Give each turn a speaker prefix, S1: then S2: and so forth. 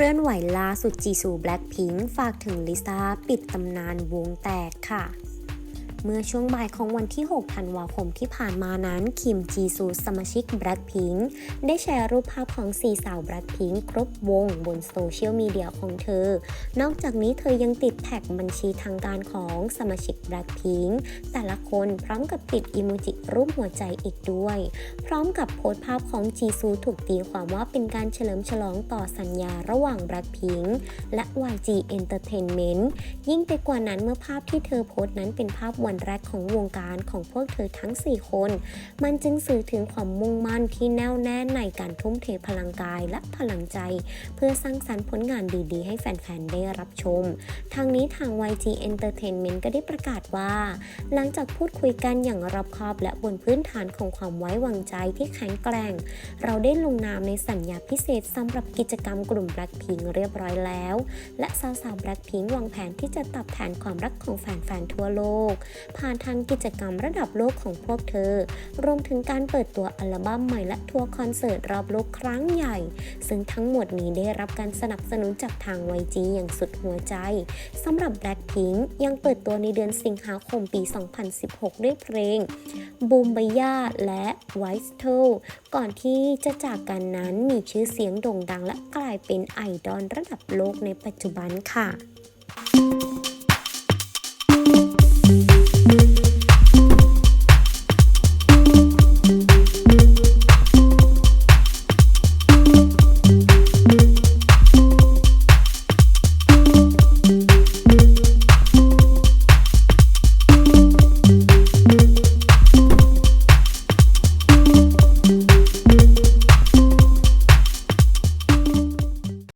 S1: คลื่อนไหวล่าสุดจีซูแบล็คพิงค์ฝากถึงลิซ่าปิดตำนานวงแตกค่ะ เมื่อช่วงบ่ายของวันที่ 6 ธันวาคมที่ผ่านมานั้น คิมจีซูสมาชิกแบล็คพิงค์ได้แชร์รูปภาพของสี่สาวแบล็คพิงค์รบวงบนโซเชียลมีเดียของเธอ นอกจากนี้เธอยังติดแท็กบัญชีทางการของสมาชิกแบล็คพิงค์แต่ละคนพร้อมกับติดอิโมจิรูปหัวใจอีกด้วย พร้อมกับโพสต์ภาพของจีซูถูกตีความว่าเป็นการเฉลิมฉลองต่อสัญญาระหว่างแบล็คพิงค์และ YG Entertainment ยิ่งไปกว่านั้นเมื่อภาพที่เธอโพสต์นั้นเป็นภาพวันแรกของวงการของพวกเธอทั้ง 4 คน มันจึงสื่อถึงความมุ่งมั่นที่แน่วแน่ในการทุ่มเทพลังกายและพลังใจ เพื่อสร้างสรรค์ผลงานดีๆ ให้แฟน ๆ ได้รับชม ทางนี้ทาง YG Entertainment ก็ได้ประกาศว่า หลังจากพูดคุยกันอย่างรอบคอบและบนพื้นฐานของความไว้วางใจที่แข็งแกร่ง เราได้ลงนามในสัญญาพิเศษสำหรับกิจกรรมกลุ่ม Blackpink เรียบร้อยแล้ว และสาวๆ Blackpink วางแผนที่จะตอบแทนความรักของแฟน ๆ ทั่วโลกผ่านทางกิจกรรมระดับโลกของพวกเธอ รวมถึงการเปิดตัวอัลบั้มใหม่และทัวร์คอนเสิร์ตรอบโลกครั้งใหญ่ ซึ่งทั้งหมดนี้ได้รับการสนับสนุนจากทาง YG อย่างสุดหัวใจสำหรับ Blackpink ยังเปิดตัวในเดือนสิงหาคมปี 2016 ด้วยเพลงบูมบายาและ White t o ก่อนที่จะจากกันนั้นมีชื่อเสียงโด่งดังและกลายเป็นไอดอลระดับโลกในปัจจุบันค่ะ